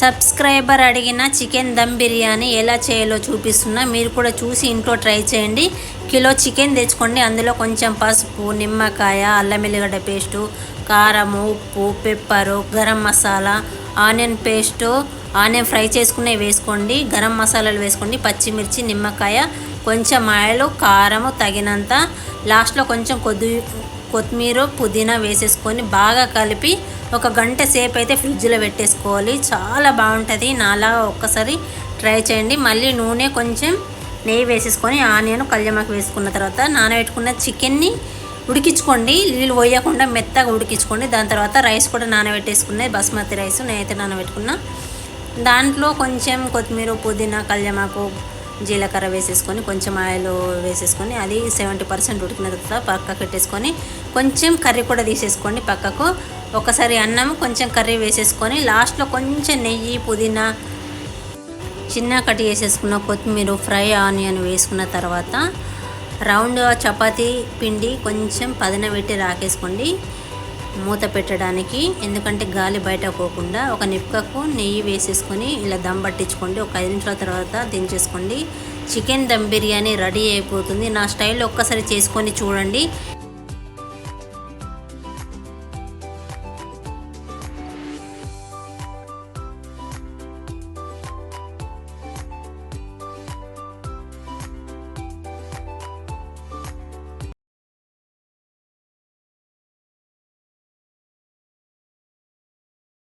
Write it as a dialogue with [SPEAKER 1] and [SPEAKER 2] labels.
[SPEAKER 1] Subscriber అడిగిన chicken dum biryani ఎలా చేయాలో చూపిస్తున్నా. మీరు కూడా చూసి ఇంట్లో ట్రై చేయండి. కిలో చికెన్ తెచ్చుకోండి. అందులో కొంచెం పసుపు నిమ్మకాయ అల్లం ఎల్లిగడ్డ పేస్టు కారము ఉప్పు pepper garam masala onion paste onion fry చేసుకునే వేసుకోండి. గరం మసాలాలు వేసుకోండి. పచ్చిమిర్చి నిమ్మకాయ కొంచెం ఆయిల్ కారము తగినంత. లాస్ట్లో కొంచెం కొద్ది కొత్తిమీర పుదీనా వేసేసుకొని బాగా కలిపి ఒక గంట సేపు అయితే ఫ్రిడ్జ్లో పెట్టేసుకోవాలి. చాలా బాగుంటుంది. నాలా ఒక్కసారి ట్రై చేయండి. మళ్ళీ నూనె కొంచెం నెయ్యి వేసేసుకొని ఆనియన్ కళ్యమాకు వేసుకున్న తర్వాత నానబెట్టుకున్న చికెన్ని ఉడికించుకోండి. నీళ్ళు పోయకుండా మెత్తగా ఉడికించుకోండి. దాని తర్వాత రైస్ కూడా నానబెట్టేసుకున్నది బాస్మతి రైస్ నేనైతే నానబెట్టుకున్నా. దాంట్లో కొంచెం కొత్తిమీర పుదీనా కళ్యమాకు జీలకర్ర వేసేసుకొని కొంచెం ఆయిల్ వేసేసుకొని అది సెవెంటీ పర్సెంట్ ఉడికిన తర్వాత పక్కకు పెట్టేసుకొని కొంచెం కర్రీ కూడా తీసేసుకోండి పక్కకు. ఒకసారి అన్నం కొంచెం కర్రీ వేసేసుకొని లాస్ట్లో కొంచెం నెయ్యి పుదీనా చిన్న కట్ చేసేసుకున్న కొత్తిమీర ఫ్రై ఆనియన్ వేసుకున్న తర్వాత రౌండ్ చపాతీ పిండి కొంచెం పదిన పెట్టి రాకేసుకోండి. మూత పెట్టడానికి ఎందుకంటే గాలి బయట పోకుండా ఒక నిప్పుకకు నెయ్యి వేసేసుకొని ఇలా దమ్ పట్టించుకోండి. ఒక ఐదు నిమిషాల తర్వాత దించేసుకోండి. చికెన్ దమ్ బిర్యానీ రెడీ అయిపోతుంది. నా స్టైల్లో ఒక్కసారి చేసుకొని చూడండి.